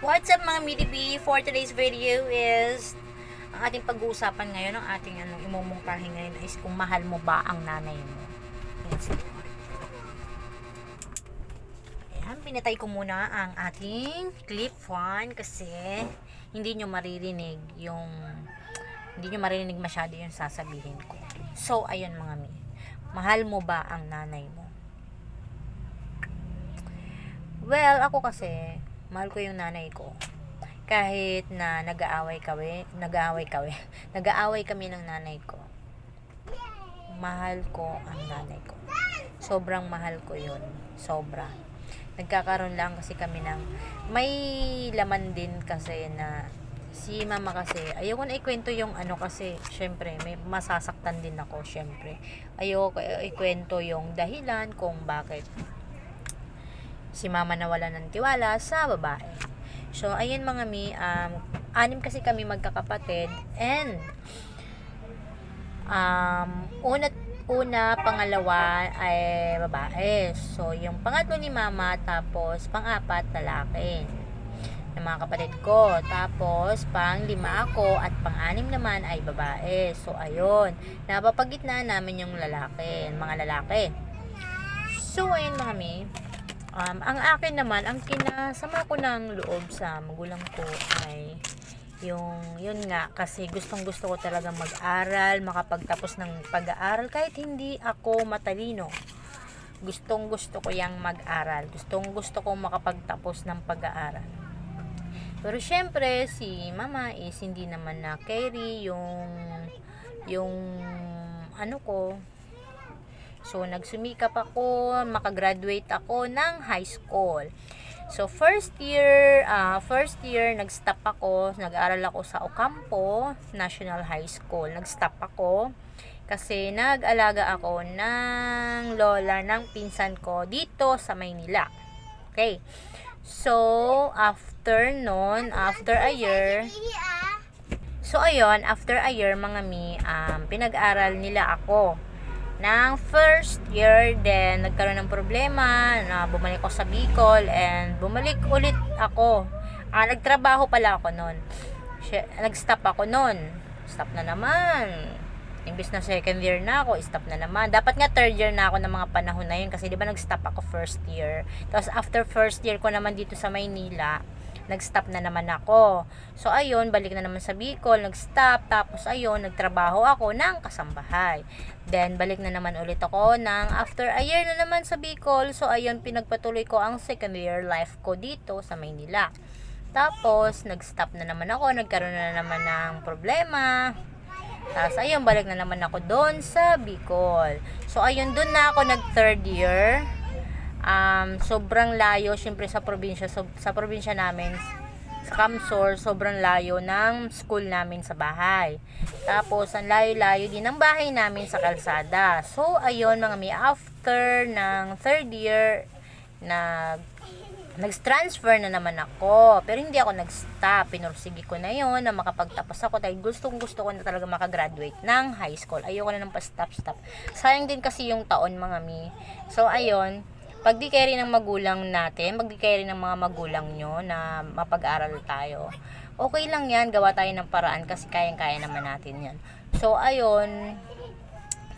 What's up mga MIDB? For today's video is ang ating pag-uusapan ngayon, ang ating ano, imumungkahi ngayon is kung mahal mo ba ang nanay mo. Yes. Ayan, pinatay ko muna ang ating clip fan kasi hindi nyo maririnig yung hindi nyo maririnig masyado yung sasabihin ko. So, ayun mga mi. Mahal mo ba ang nanay mo? Well, ako kasi, mahal ko yung nanay ko. Kahit na nag-aaway kami, nag-aaway kami, nag-aaway kami ng nanay ko. Mahal ko ang nanay ko. Sobrang mahal ko yun. Sobra. Nagkakaroon lang kasi kami ng, may laman din kasi na, si mama kasi, ayoko na ikwento yung ano kasi, syempre, may masasaktan din ako, syempre. Ayoko ikwento yung dahilan kung bakit si mama nawala ng tiwala sa babae. So, ayun mga mi, um, anim kasi kami magkakapatid and um, una, una, pangalawa ay babae. So, yung pangatlo ni mama, tapos pang-apat, lalaki ng mga kapatid ko. Tapos, pang lima ako at pang-anim naman ay babae. So, ayun. Napapagitnaan namin yung lalaki, mga lalaki. So, ayun mga mi, Um, ang akin naman, ang kinasama ko ng loob sa magulang ko ay yung, yun nga, kasi gustong gusto ko talaga mag-aral, makapagtapos ng pag-aaral, kahit hindi ako matalino. Gustong gusto ko yang mag-aral. Gustong gusto ko makapagtapos ng pag-aaral. Pero syempre, si mama is hindi naman na carry yung, yung, ano ko, So, nagsumikap ako, makagraduate ako ng high school. So, first year, uh, first year, nag-stop ako, nag-aral ako sa Ocampo National High School. Nag-stop ako kasi nag-alaga ako ng lola ng pinsan ko dito sa Maynila. Okay. So, after nun, after a year, so ayun, after a year, mga mi, um, pinag-aral nila ako ng first year then nagkaroon ng problema na bumalik ako sa Bicol and bumalik ulit ako. Ah, nagtrabaho pala ako noon. Nag-stop ako noon. Stop na naman. Imbis na second year na ako stop na naman. Dapat nga third year na ako ng mga panahon na yun kasi di ba nag-stop ako first year? Tapos after first year ko naman dito sa Maynila nag-stop na naman ako. So, ayun, balik na naman sa Bicol, nag-stop, tapos ayun, nagtrabaho ako ng kasambahay. Then, balik na naman ulit ako ng after a year na naman sa Bicol. So, ayun, pinagpatuloy ko ang second year life ko dito sa Maynila. Tapos, nag-stop na naman ako, nagkaroon na naman ng problema. Tapos, ayun, balik na naman ako doon sa Bicol. So, ayun, doon na ako nag-third year um, sobrang layo syempre sa probinsya so, sa probinsya namin sa Camsor sobrang layo ng school namin sa bahay tapos ang layo-layo din ng bahay namin sa kalsada so ayun mga mi after ng third year nag nag-transfer na naman ako. Pero hindi ako nag-stop. Pinursige ko na yon na makapagtapos ako dahil gustong gusto ko na talaga makagraduate ng high school. Ayoko na ng pa-stop-stop. Sayang din kasi yung taon mga mi. So, ayun pag di rin ng magulang natin, pag di ng mga magulang nyo na mapag-aral tayo, okay lang yan, gawa tayo ng paraan kasi kayang-kaya naman natin yan. So, ayun,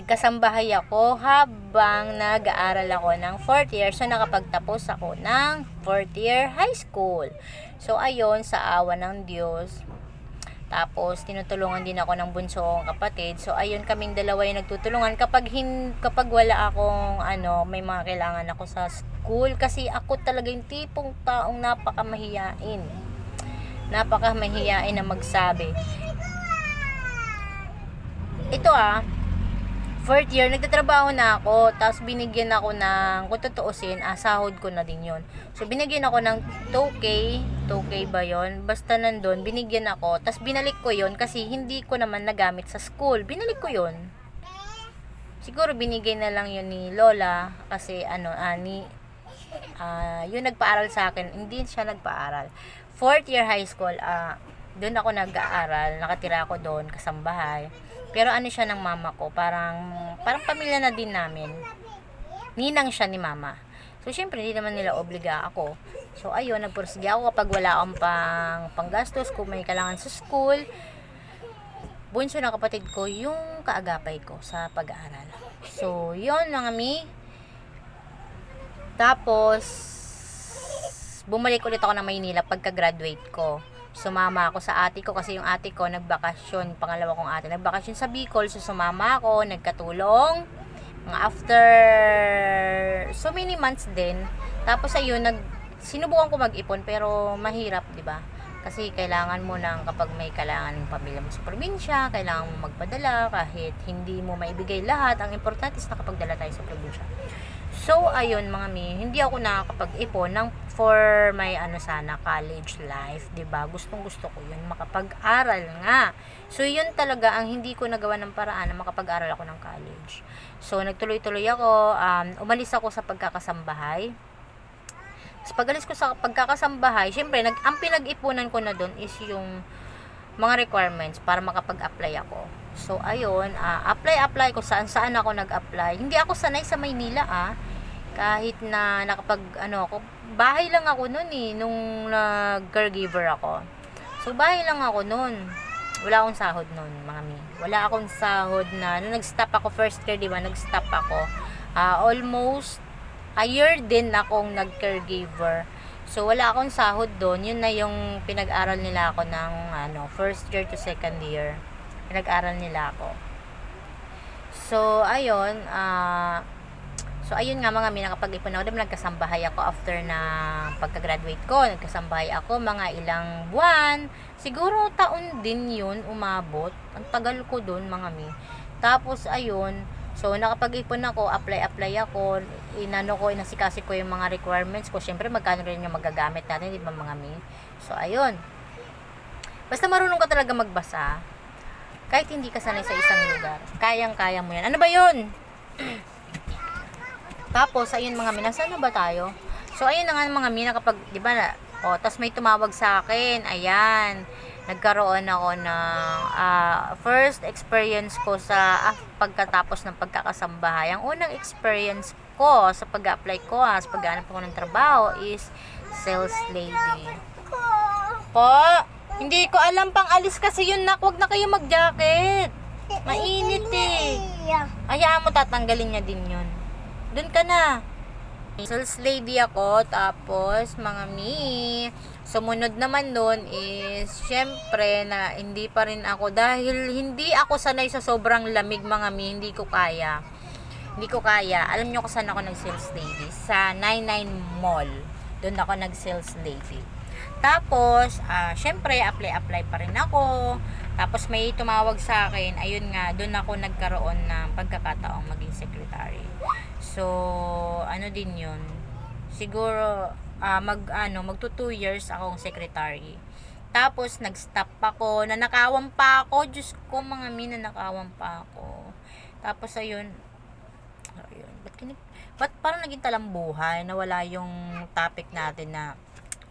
nagkasambahay ako habang nag-aaral ako ng 4th year. So, nakapagtapos ako ng 4th year high school. So, ayun, sa awa ng Diyos, tapos, tinutulungan din ako ng bunso kong kapatid. So, ayun, kaming dalawa yung nagtutulungan. Kapag, hin, kapag wala akong, ano, may mga kailangan ako sa school. Kasi ako talaga yung tipong taong napakamahiyain. Napakamahiyain na magsabi. Ito ah, fourth year, nagtatrabaho na ako, tapos binigyan ako ng, kung tutuusin, ah, sahod ko na din yon So, binigyan ako ng 2K, 2K ba yon Basta nandun, binigyan ako, tapos binalik ko yon kasi hindi ko naman nagamit sa school. Binalik ko yon Siguro binigay na lang yun ni Lola, kasi ano, ah, ni, ah, yun nagpaaral sa akin, hindi siya nagpaaral. Fourth year high school, ah, doon ako nag-aaral, nakatira ako doon, kasambahay. Pero ano siya ng mama ko, parang, parang pamilya na din namin. Ninang siya ni mama. So, syempre, hindi naman nila obliga ako. So, ayun, nagpursige ako kapag wala akong pang panggastos, kung may kailangan sa school. Bunso na kapatid ko, yung kaagapay ko sa pag-aaral. So, yun mga mi. Tapos, bumalik ulit ako ng Maynila pagka-graduate ko. Sumama ako sa ate ko kasi yung ate ko nagbakasyon, pangalawa kong ate, nagbakasyon sa Bicol, so sumama ako, nagkatulong. Mga after so many months din. Tapos ayun, nag sinubukan ko mag-ipon pero mahirap, 'di ba? Kasi kailangan mo nang kapag may kailangan ng pamilya mo sa probinsya, kailangan mo magpadala kahit hindi mo maibigay lahat. Ang importante is nakapagdala tayo sa probinsya. So, ayun mga mi, hindi ako nakakapag-ipon ng for my ano sana college life, 'di ba? Gustong gusto ko 'yun, makapag-aral nga. So, 'yun talaga ang hindi ko nagawa ng paraan na makapag-aral ako ng college. So, nagtuloy-tuloy ako, um, umalis ako sa pagkakasambahay. Sa pagalis ko sa pagkakasambahay, syempre, nag, ang pinag-ipunan ko na doon is yung mga requirements para makapag-apply ako. So, ayun, ah, apply-apply ko saan saan ako nag-apply. Hindi ako sanay sa Maynila, ah. Kahit na nakapag, ano ako, bahay lang ako noon eh, nung nag-caregiver ako. So, bahay lang ako noon. Wala akong sahod noon, mga mi. Wala akong sahod na, nung nag-stop ako first year, di ba, nag-stop ako. Ah, almost a year din akong nag-caregiver. So, wala akong sahod doon. Yun na yung pinag-aral nila ako ng ano, first year to second year. Pinag-aral nila ako. So, ayun. ah so, ayun nga mga may nakapag-ipon ako. Diba, nagkasambahay ako after na pagka-graduate ko. Nagkasambahay ako mga ilang buwan. Siguro taon din yun umabot. Ang tagal ko doon mga mi. Tapos, ayun. So, nakapag-ipon ako, apply-apply ako, inano ko, inasikasi ko yung mga requirements ko. Siyempre, magkano rin yung magagamit natin, di ba mga mi? So, ayun. Basta marunong ka talaga magbasa, kahit hindi ka sanay sa isang lugar, kayang-kaya mo yan. Ano ba yun? Tapos, ayun mga mi, nasaan na ba tayo? So, ayun na nga mga mi, kapag, di ba, na, oh, tas may tumawag sa akin, ayan, nagkaroon ako ng ah, first experience ko sa ah, pagkatapos ng pagkakasambahay. Ang unang experience ko sa pag-apply ko, ah, sa pag-aanap ako ng trabaho is sales lady. Po, hindi ko alam pang alis kasi yun nak, wag na kayo mag-jacket. Mainit eh. Hayaan mo tatanggalin niya din yun. Doon ka na. Sales lady ako, tapos mga mi, sumunod naman doon is, syempre, na hindi pa rin ako, dahil hindi ako sanay sa sobrang lamig mga mi, hindi ko kaya. Hindi ko kaya. Alam nyo kung saan ako nag-sales lady? Sa 99 Mall. Doon ako nag-sales lady. Tapos, ah, syempre, apply-apply pa rin ako. Tapos may tumawag sa akin, ayun nga, doon ako nagkaroon ng pagkakataong maging secretary. So, ano din yun? Siguro, ah, mag, ano, magto 2 years akong secretary. Tapos, nag-stop ako. Nanakawan pa ako. Diyos ko, mga min, nanakawan pa ako. Tapos, ayun, ayun, ba't, kinig, ba't parang naging talambuhay, nawala yung topic natin na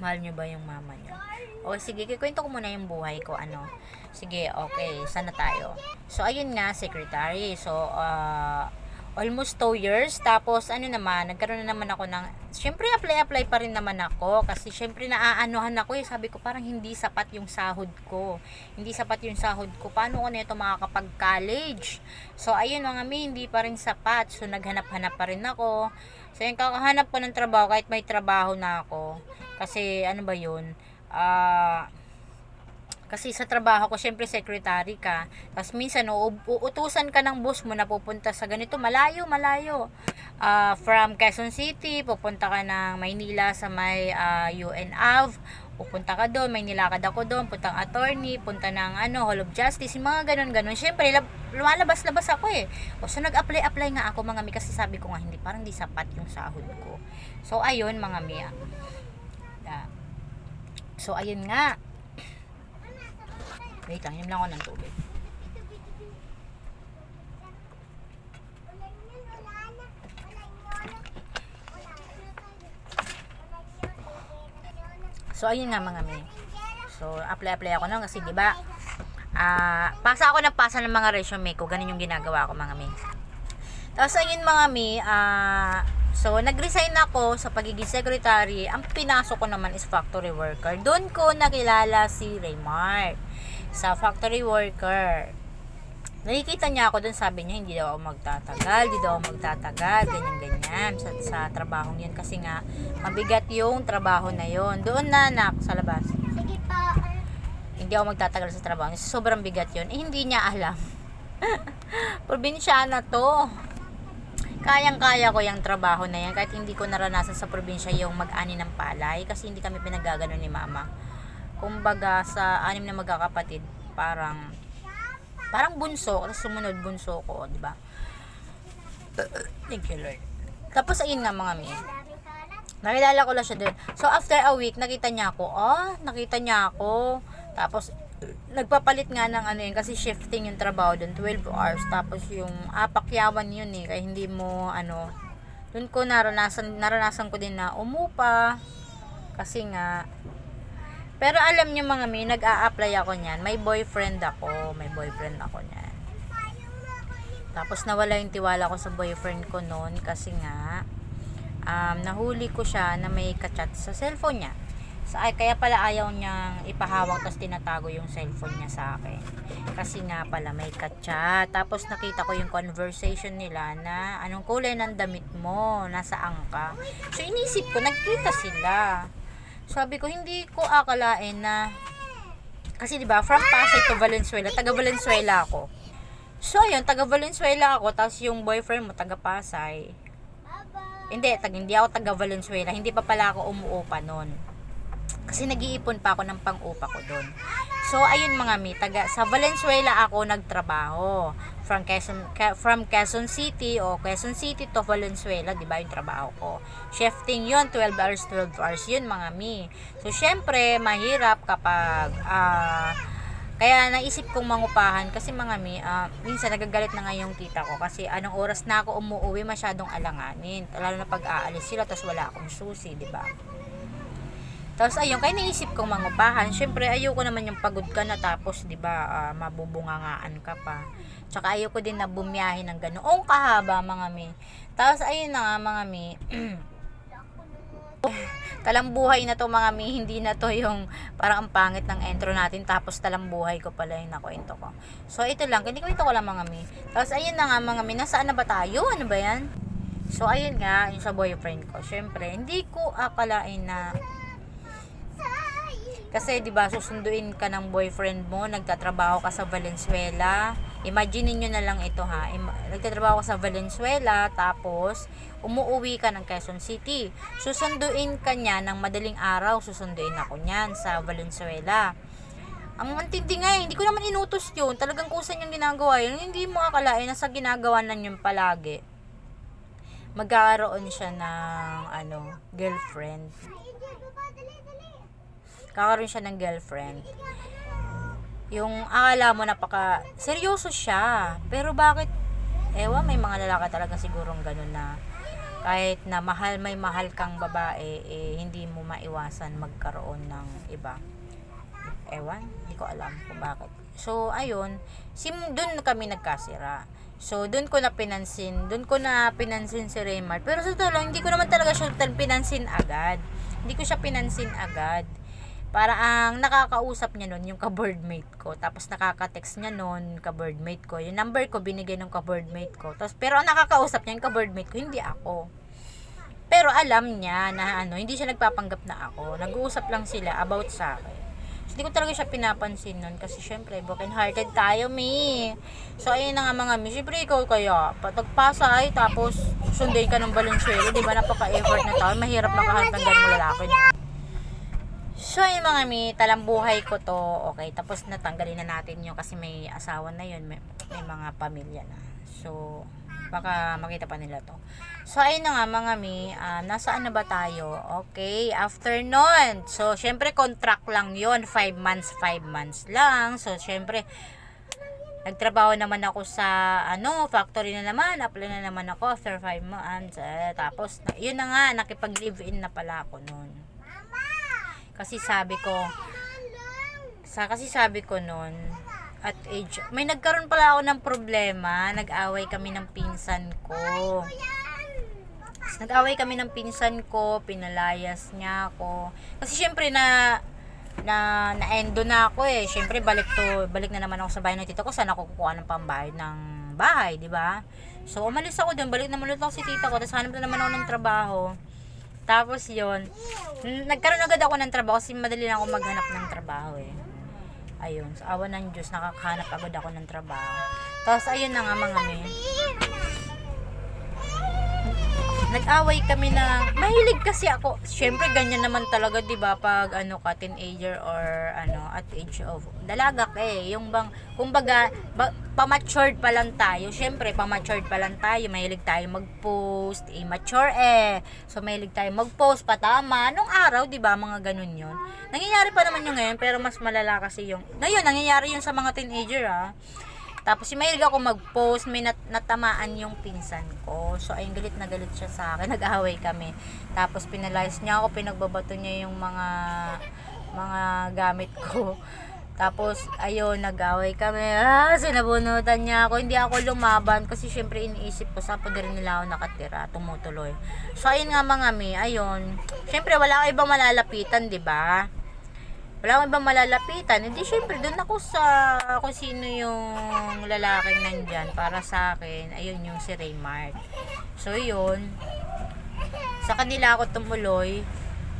mahal nyo ba yung mama nyo? O sige, kikwento ko muna yung buhay ko, ano. Sige, okay, sana tayo. So, ayun nga, secretary. So, uh, almost 2 years. Tapos, ano naman, nagkaroon na naman ako ng, syempre, apply-apply pa rin naman ako. Kasi, syempre, naaanuhan ako eh. Sabi ko, parang hindi sapat yung sahod ko. Hindi sapat yung sahod ko. Paano ko nito makakapag-college? So, ayun mga mi, hindi pa rin sapat. So, naghanap-hanap pa rin ako. So, yung kakahanap ko ng trabaho, kahit may trabaho na ako. Kasi, ano ba yun? Ah... kasi sa trabaho ko, syempre secretary ka. Tapos minsan, u- uutusan ka ng boss mo na pupunta sa ganito. Malayo, malayo. Ah, from Quezon City, pupunta ka ng Maynila sa may ah, UNAV. Pupunta ka doon, may nilakad ako doon, puntang attorney, punta ng ano, Hall of Justice, yung mga ganun-ganun. Syempre, lab- lumalabas-labas ako eh. O, so, nag-apply-apply nga ako mga mi, kasi sabi ko nga, hindi, parang di sapat yung sahod ko. So, ayun mga mi. So, ayun nga. Wait lang, inom lang ako ng tubig. So, ayun nga mga may. So, apply-apply ako nun kasi, di ba, ah, pasa ako ng pasa ng mga resume ko. Ganun yung ginagawa ko mga may. Tapos, ayun mga may, ah, So, nag-resign ako sa pagiging secretary. Ang pinasok ko naman is factory worker. Doon ko nakilala si Raymart sa factory worker. Nakikita niya ako doon, sabi niya, hindi daw ako magtatagal, hindi daw ako magtatagal, ganyan-ganyan sa, sa trabahong yun. Kasi nga, mabigat yung trabaho na yun. Doon na, anak, sa labas. Sige po. Hindi ako magtatagal sa trabaho. Sobrang bigat yun. Eh, hindi niya alam. Probinsya na to. Kayang-kaya ko yung trabaho na yan kahit hindi ko naranasan sa probinsya yung mag-ani ng palay kasi hindi kami pinagagano ni mama. Kumbaga sa anim na magkakapatid, parang parang bunso, kasi sumunod bunso ko, di ba? Thank you, Lord. Tapos ayun nga mga mi. Nakilala ko lang siya doon. So after a week, nakita niya ako. Ah, nakita niya ako. Tapos nagpapalit nga ng ano yun kasi shifting yung trabaho doon 12 hours. Tapos yung apakyawan yun eh kaya hindi mo ano doon ko naranasan naranasan ko din na umupa kasi nga. Pero alam niyo mga mi nag-a-apply ako niyan. May boyfriend ako may boyfriend ako niyan. Tapos nawala yung tiwala ko sa boyfriend ko noon kasi nga um, nahuli ko siya na may kachat sa cellphone niya So, ay, kaya pala ayaw niyang ipahawak tapos tinatago yung cellphone niya sa akin. Kasi nga pala may katsa. Tapos nakita ko yung conversation nila na anong kulay ng damit mo, nasa angka. So inisip ko, nagkita sila. Sabi ko, hindi ko akalain na kasi 'di ba, from Pasay to Valenzuela, taga Valenzuela ako. So, ayun, taga Valenzuela ako, tapos yung boyfriend mo taga Pasay. Hindi, tag, hindi ako taga Valenzuela, hindi pa pala ako umuupa noon. Kasi nag-iipon pa ako ng pang-upa ko doon. So, ayun mga mi, taga, sa Valenzuela ako nagtrabaho. From Quezon, from Quezon City o Quezon City to Valenzuela, di ba yung trabaho ko. Shifting yun, 12 hours, 12 hours yun mga mi. So, syempre, mahirap kapag, ah, kaya naisip kong mangupahan kasi mga mi, ah, minsan nagagalit na nga yung tita ko kasi anong oras na ako umuwi masyadong alanganin. Lalo na pag aalis sila tapos wala akong susi, di ba? Tapos ayun, kaya naisip kong mangupahan. Syempre, ayoko naman yung pagod ka na tapos, 'di ba, ah, mabubungangaan ka pa. Tsaka ayoko din na bumiyahe ng ganoong kahaba mga mi. Tapos ayun na nga mga mi. talambuhay na to mga mi, hindi na to yung parang ang pangit ng intro natin tapos talambuhay ko pala yung nakwento ko. So ito lang, ito ko lang mga mi. Tapos ayun na nga mga mi, nasaan na ba tayo? Ano ba yan? So ayun nga, yung sa boyfriend ko. Syempre, hindi ko akalain na kasi 'di ba susunduin ka ng boyfriend mo, nagtatrabaho ka sa Valenzuela. Imagine niyo na lang ito ha. Nagtatrabaho ka sa Valenzuela tapos umuuwi ka ng Quezon City. Susunduin ka niya ng madaling araw, susunduin ako niyan sa Valenzuela. Ang antindi nga eh, hindi ko naman inutos yun. Talagang kusa niyang ginagawa yun. Hindi mo akalain na sa ginagawa na yun palagi. Magkakaroon siya ng ano, girlfriend kakaroon siya ng girlfriend. Yung akala mo napaka seryoso siya. Pero bakit ewan may mga lalaki talaga sigurong ganun na kahit na mahal may mahal kang babae eh, hindi mo maiwasan magkaroon ng iba. Ewan, hindi ko alam kung bakit. So ayun, sim doon kami nagkasira. So, doon ko na pinansin, doon ko na pinansin si Raymart. Pero sa lang, hindi ko naman talaga siya pinansin agad. Hindi ko siya pinansin agad para ang nakakausap niya nun yung ka-boardmate ko. Tapos nakaka-text niya nun ka-boardmate ko. Yung number ko binigay ng ka-boardmate ko. Tapos pero ang nakakausap niya yung ka-boardmate ko, hindi ako. Pero alam niya na ano, hindi siya nagpapanggap na ako. Nag-uusap lang sila about sa akin. So, hindi ko talaga siya pinapansin nun kasi syempre broken hearted tayo, mi. So ayun na nga mga mi. Syempre ikaw kaya patagpasay tapos susunduin ka ng Valenzuela, di ba? Napaka-effort na tao. Mahirap makahanap ng ganung lalaki. No? So, yung mga mi, talambuhay ko to, okay, tapos natanggalin na natin yung kasi may asawa na yun, may, may mga pamilya na. So, baka makita pa nila to. So, ayun na nga mga mi, ah, nasaan na ba tayo? Okay, after nun. So, syempre, contract lang yon 5 months, 5 months lang. So, syempre, nagtrabaho naman ako sa ano factory na naman apply na naman ako after 5 months eh, tapos yun na nga nakipag live in na pala ako noon kasi sabi ko, sa kasi sabi ko noon, at age, may nagkaroon pala ako ng problema, nag-away kami ng pinsan ko. Nag-away kami ng pinsan ko, pinalayas niya ako. Kasi syempre na na na-endo na ako eh. Syempre balik to, balik na naman ako sa bahay ng tito ko. Sana ako kukuha ng pambayad ng bahay, di ba? So umalis ako doon, balik naman ulit ako si tita ko. Tapos hanap na naman ako ng trabaho. Tapos yon nagkaroon agad ako ng trabaho kasi madali lang ako maghanap ng trabaho eh. Ayun, sa awa ng Diyos, nakakahanap agad ako ng trabaho. Tapos ayun na nga mga men. Nag-away kami na mahilig kasi ako. Syempre ganyan naman talaga 'di ba pag ano ka teenager or ano at age of dalaga ka eh. Yung bang kumbaga ba, pa-matured pa lang tayo. Syempre pa-matured pa lang tayo. Mahilig tayo mag-post, immature eh. So mahilig tayo mag-post patama nung araw 'di ba mga ganun 'yon. Nangyayari pa naman yung ngayon pero mas malala kasi yung ngayon nangyayari yun sa mga teenager ah. Tapos yung mahilig ako mag-post, may nat- natamaan yung pinsan ko. So ayun, galit na galit siya sa akin. Nag-away kami. Tapos pinalayas niya ako, pinagbabato niya yung mga mga gamit ko. Tapos, ayun, nag-away kami. Ah, sinabunutan niya ako. Hindi ako lumaban kasi syempre iniisip ko sa pa rin nila ako nakatira, tumutuloy. So, ayun nga mga mi, ayun. Syempre, wala akong ibang malalapitan, di ba? Wala akong ibang malalapitan, hindi syempre doon ako sa kung sino yung lalaking nandyan para sa akin, ayun yung si Raymart. So yun, sa kanila ako tumuloy,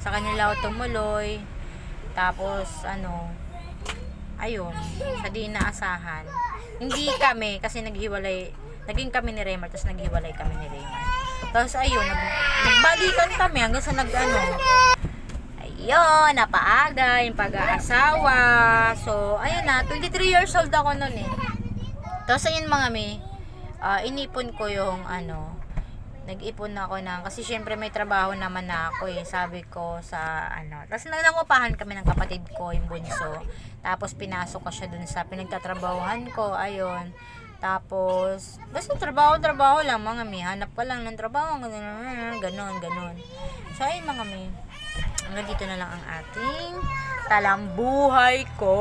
sa kanila ako tumuloy, tapos ano, ayun, sa di inaasahan. Hindi kami, kasi naghiwalay, naging kami ni Raymart, tapos naghiwalay kami ni Raymart. Tapos ayun, nag, nagbalikan kami hanggang sa nag ano, Ayun, napaaga, yung pag-aasawa. So, ayun na, 23 years old ako noon eh. Tapos ayun mga mi, ah, inipon ko yung ano, nag-ipon ako ng, kasi syempre may trabaho naman na ako eh, sabi ko sa ano. Tapos nangungupahan kami ng kapatid ko, yung bunso. Tapos pinasok ko siya dun sa pinagtatrabahuhan ko, ayun. Tapos, basta trabaho-trabaho lang mga mi, hanap ka lang ng trabaho, ganun, ganun, ganun. So, ayun mga mi, hanggang dito na lang ang ating talambuhay ko.